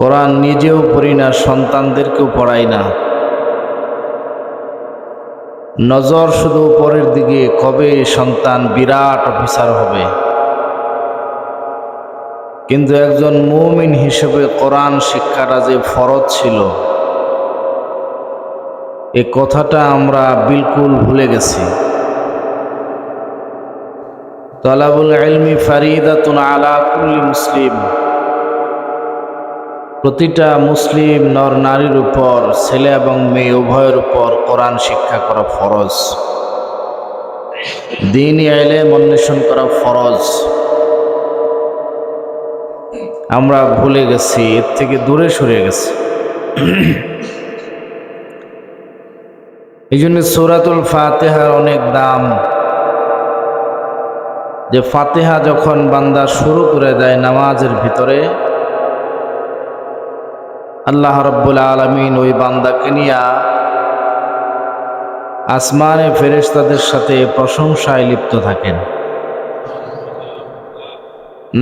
কোরআন নিজেও পড়ি না, সন্তানদেরকেও পড়াই না। নজর শুধু উপরের দিকে, কবে সন্তান বিরাট অফিসার হবে। কিন্তু একজন মুমিন হিসেবে কোরআন শিক্ষাটা যে ফরজ ছিল, এ কথাটা আমরা বিলকুল ভুলে গেছি। তলাবুল ইলমি ফারিদাতুন আলা কুল্লি মুসলিম। প্রতিটা মুসলিম নর নারীর উপর, ছেলে এবং মেয়ে উভয়ের উপর কোরআন শিক্ষা করা ফরজ। দিন এলে অন্বেষণ করা ফরজ। আমরা ভুলে গেছি, এর থেকে দূরে সরে গেছি। এই জন্য সুরাতুল ফাতেহার অনেক দাম। যে ফাতেহা যখন বান্দা শুরু করে দেয় নামাজের ভিতরে আল্লাহ রব্বুল আলমিন ওই বান্দাকে নিয়া আসমানে ফেরেশতাদের সাথে প্রশংসায় লিপ্ত থাকেন।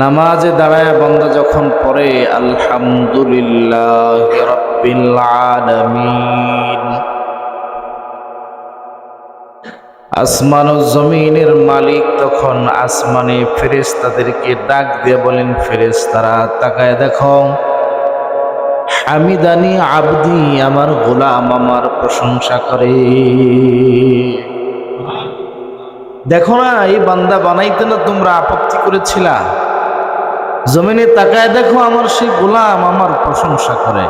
নামাজে দাঁড়ায় বান্দা যখন পড়ে, আলহামদুলিল্লাহ আসমান ও জমিনের মালিক তখন আসমানে ফেরেশতাদেরকে ডাক দিয়ে বলেন, ফেরেশতারা, তাকায় দেখো। হামিদানি আবদি, আমার গোলাম আমার প্রশংসা করে। দেখো না, এই বান্দা বানাইতে না তোমরা আপত্তি করেছিলা? জমিনে তাকায় দেখো আমার সেই গোলাম আমার প্রশংসা করে।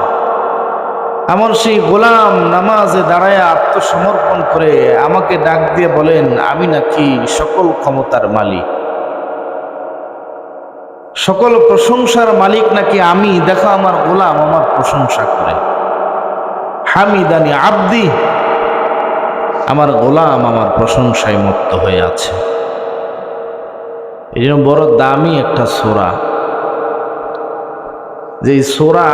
আমার সেই গোলাম নামাজে দাঁড়ায় আত্মসমর্পণ করে, আমাকে ডাক দিয়ে বলেন, আমি নাকি সকল ক্ষমতার মালিক। সকল প্রশংসার মালিক নাকি আমি? দেখো আমার গোলাম আমার প্রশংসা করে। হামিদানি আব্দি, আমার গোলাম আমার প্রশংসায় মুক্ত হয়ে আছে। এই জন্য বড় দামি একটা সোরা। যে সোরা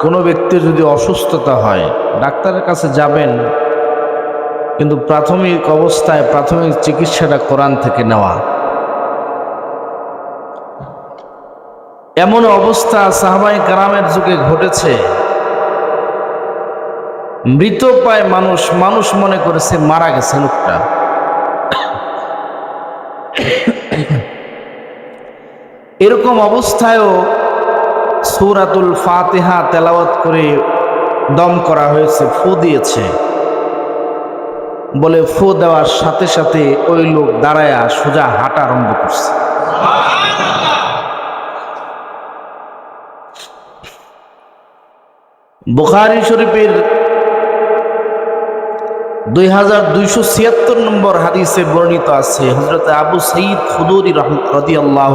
কোনো ব্যক্তির যদি অসুস্থতা হয়, ডাক্তারের কাছে যাবেন, কিন্তু প্রাথমিক অবস্থায় প্রাথমিক চিকিৎসাটা কোরআন থেকে নেওয়া। এমন অবস্থা সাহাবাই কারামের যুগে ঘটেছে। মৃত পায় মানুষ মানুষ মনে করেছে মারা গেছে লোকটা। এরকম অবস্থায়ও সুরাতুল ফাতেহা তেলাওয়াত করে দম করা হয়েছে, ফু দিয়েছে। বলে ফু দেওয়ার সাথে সাথে ওই লোক দাঁড়ায়া সোজা হাঁটা আরম্ভ করছে। বুখারি শরীফের দুই হাজার দুইশো ছিয়াত্তর নম্বর হাদিসে বর্ণিত আছে হজরত আবু সঈদ খুদুরি রদি আল্লাহ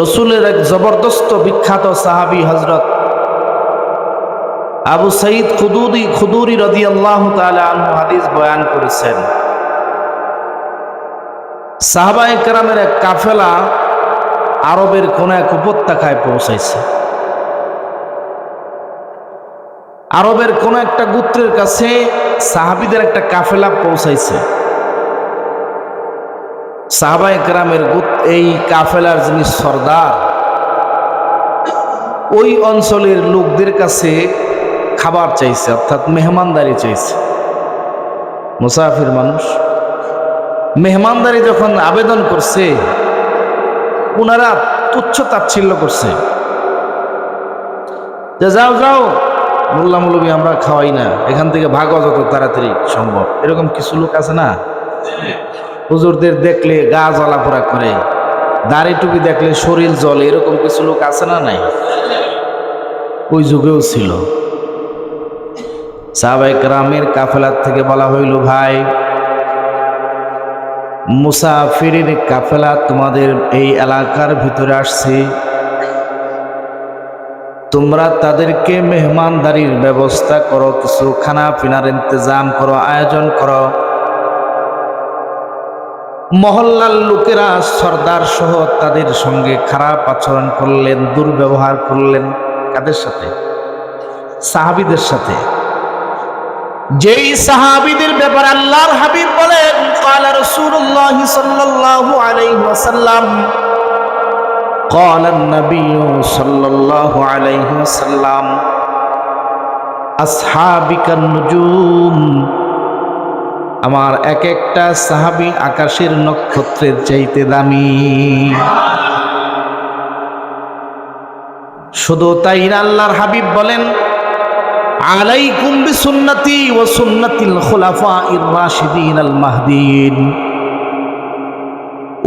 রসুলের এক জবরদস্ত বিখ্যাত সাহাবি হজরত আবু সঈদ খুদুরি খুদুরি রদি আল্লাহ আনহু হাদিস বয়ান করেছেন। সাহাবাই কেরামের এক কাফেলা আরবের কোন এক উপত্যকায় পৌঁছাইছে। আরবের কোন একটা গোত্রের কাছে সাহাবিদের একটা কাফেলা পৌঁছাইছে। সাহাবা একরামের এই কাফেলার যিনি সর্দার, ওই অঞ্চলের লোকদের কাছে খাবার চাইছে, অর্থাৎ মেহমানদারি চাইছে। মুসাফির মানুষ মেহমানদারি যখন আবেদন করছে ওনারা তুচ্ছ তাচ্ছিল্য করছে। যে যাও যাও মোল্লা মৌলবী আমরা খাওয়াই না। এখান থেকে ভাগো যত তাড়াতাড়ি সম্ভব। এরকম কিছু লোক আছে না? হুজুরদের দেখলে গা জ্বলাপোড়া করে, দাড়ি টুপি দেখলে শরীর জলে এরকম কিছু লোক আছে না নাই? ওই যুগেও ছিল। সাহাবাই গ্রামের কাফেলার থেকে বলা হইল, ভাই, মুসাফিরের কাফেলা তোমাদের এই এলাকার ভিতরে আসছে। তোমরা তাদেরকে মেহমানদারির ব্যবস্থা করো, কিছু খানা পিনার ইন্তজাম করো, আয়োজন করো। মহল্লার লোকেরা সর্দার সহ তাদের সঙ্গে খারাপ আচরণ করলেন, দুর্ব্যবহার করলেন। কাদের সাথে? সাহাবিদের সাথে। যেই সাহাবিদের ব্যাপারে আল্লাহর হাবিব বলেন, কালা রাসূলুল্লাহ সাল্লাল্লাহু আলাইহি ওয়াসাল্লাম قال النبي صلى الله عليه وسلم أصحابك النجوم আমার এক একটা সাহাবি আকাশের নক্ষত্রের চাইতে দামি শুধু তাই না আল্লাহর হাবিব বলেন আলাইকুম বিসুন্নতি ওয়া সুন্নাতিল খুলাফাইর রাশিদিন আল মাহদিন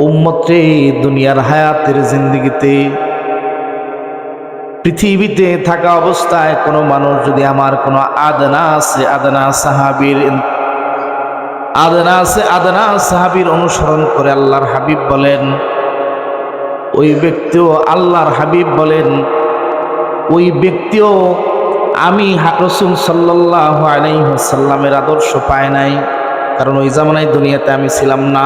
উম্মতে দুনিয়ার হায়াতের জিন্দিগিতে, পৃথিবীতে থাকা অবস্থায় কোনো মানুষ যদি আমার কোনো আদনা আছে, আদনা সাহাবীর, আদনা আছে, আদনা সাহাবীর অনুসরণ করে আল্লাহর হাবিব বলেন, ওই ব্যক্তিও আল্লাহর হাবিব বলেন, ওই ব্যক্তিও আমি রসুল সাল্লাহ আলাইসাল্লামের আদর্শ পায় নাই, কারণ ওই জামানায় দুনিয়াতে আমি ছিলাম না।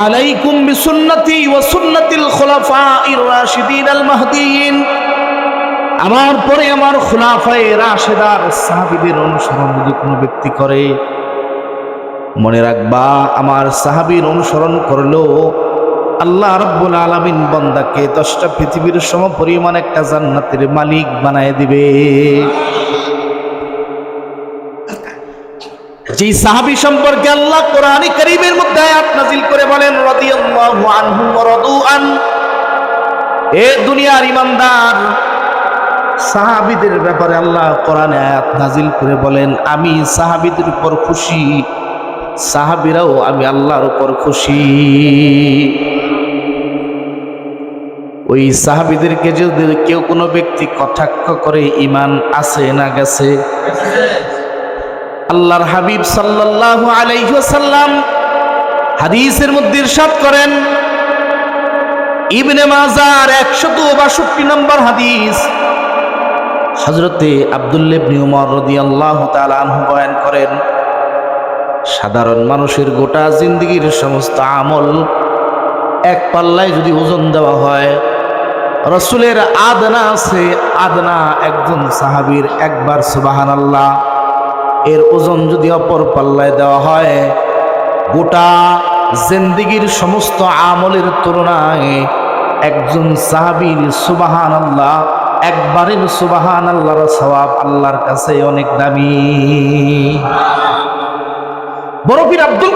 আলাইকুম বিসুন্নতি ওয়া সুন্নাতিল খুলাফাইর রাশিদিন আল মাহদিয়িন। আমার পরে আমার খুলাফায়ে রাশেদার সাহাবীদের অনুসরণ যদি কোনো ব্যক্তি করে, মনে রাখবা, আমার সাহাবীর অনুসরণ করল আল্লাহ রব্বুল আলামিন বন্দাকে দশটা পৃথিবীর সম পরিমাণ একটা জান্নাতের মালিক বানায় দিবে। যে সাহাবী সম্পর্কে আল্লাহ কোরআন করিমের মধ্যে আয়াত নাজিল করে বলেন, রাদিয়াল্লাহু আনহু রাদু আন। এ দুনিয়ার ইমানদার, সাহাবীদের ব্যাপারে আল্লাহ কোরআনে আয়াত নাজিল করে বলেন, আমি সাহাবীদের উপর খুশি, সাহাবীরাও আমি আল্লাহর উপর খুশি। ওই সাহাবীদেরকে যদি কেউ কোনো ব্যক্তি কটাক্ষ করে, ইমান আছে না গেছে? আল্লাহর হাবিব সাল্লাল্লাহু আলাইহি ওয়াসাল্লাম হাদিসের মধ্যে ইরশাদ করেন, ইবনে মাজার 162 নম্বর হাদিস। হযরতে আব্দুল্লাহ ইবনে উমর রাদিয়াল্লাহু তাআলা আনহু বয়ান করেন, সাধারণ মানুষের গোটা জিন্দগির সমস্ত আমল এক পাল্লায় যদি ওজন দেওয়া হয়, রসুলের আদনা আছে, আদনা একজন সাহাবীর একবার সুবাহান আল্লাহ এর ওজন যদি অপর পাল্লায় দেওয়া হয়, গোটা জিন্দিগির সমস্ত আমলের তুলনায় একজন সাহাবির সুবাহান আল্লাহ একবারের সুবাহান আল্লাহর সবাব আল্লাহর কাছে অনেক দামি। বরফির আব্দুল